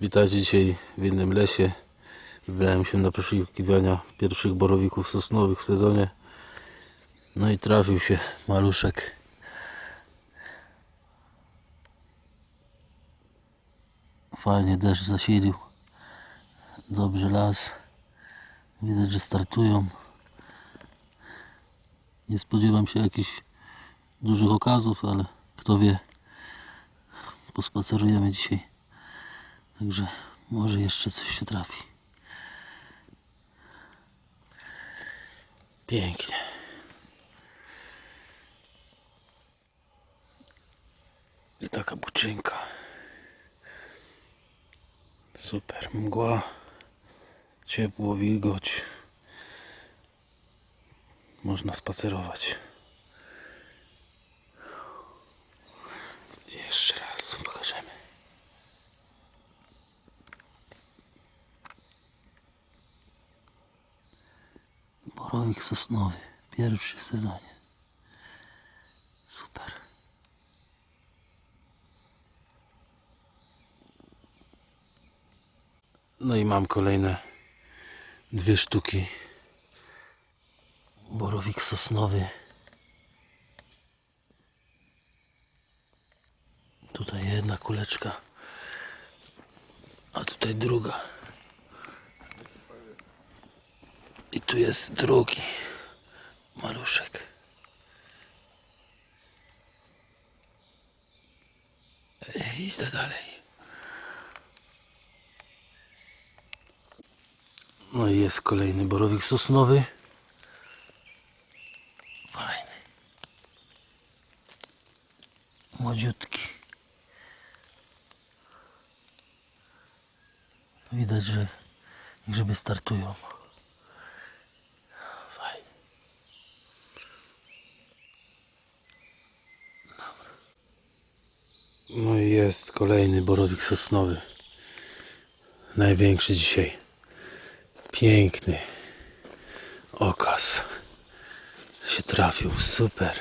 Witajcie dzisiaj w innym lesie. Wybrałem się na poszukiwania pierwszych borowików sosnowych w sezonie. No i trafił się maluszek. Fajnie deszcz zasilił. Dobrze las. Widać, że startują. Nie spodziewam się jakichś dużych okazów, ale kto wie. Pospacerujemy dzisiaj. Także może jeszcze coś się trafi. Pięknie. I taka buczynka. Super. Mgła. Ciepło, wilgoć. Można spacerować. Borowik sosnowy. Pierwszy w sezonie. Super. No i mam kolejne dwie sztuki. Borowik sosnowy. Tutaj jedna kuleczka, a tutaj druga. I tu jest drugi maluszek. Idę dalej. No i jest kolejny borowik sosnowy. Fajny. Młodziutki. Widać, że grzyby startują. No i jest kolejny borowik sosnowy. Największy dzisiaj. Piękny okaz. Się trafił. Super.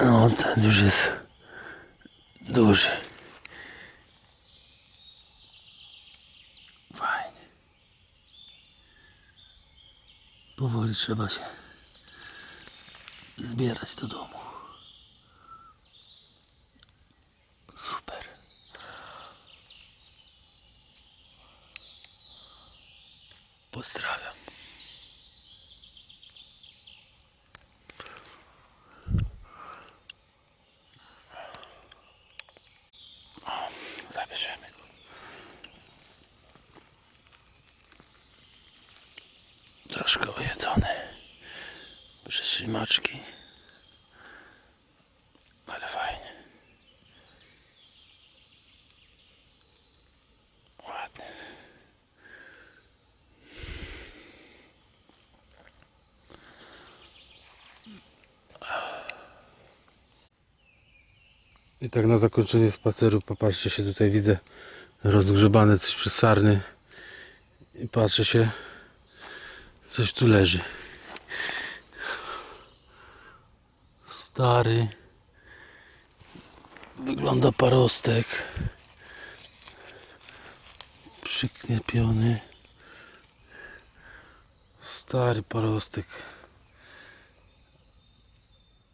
No ten już jest duży. Fajnie. Powoli trzeba się zbierać do domu. Super. Pozdrawiam. Zabierzemy go. Troszkę ojedzony przez ślimaczki. Ale fajnie. Ładnie. I tak na zakończenie spaceru, popatrzcie się tutaj widzę rozgrzebane coś przez sarny. I patrzę się, coś tu leży. Stary. Wygląda parostek. Przyklepiony. Stary parostek.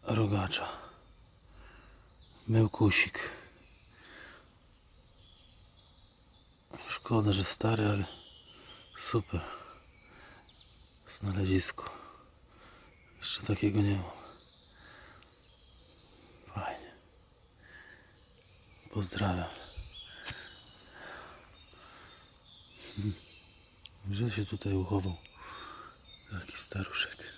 Rogacza. Mełkusik. Szkoda, że stary, ale super. Znalezisko. Jeszcze takiego nie mam. Fajnie. Pozdrawiam. Że się tutaj uchował. Taki staruszek.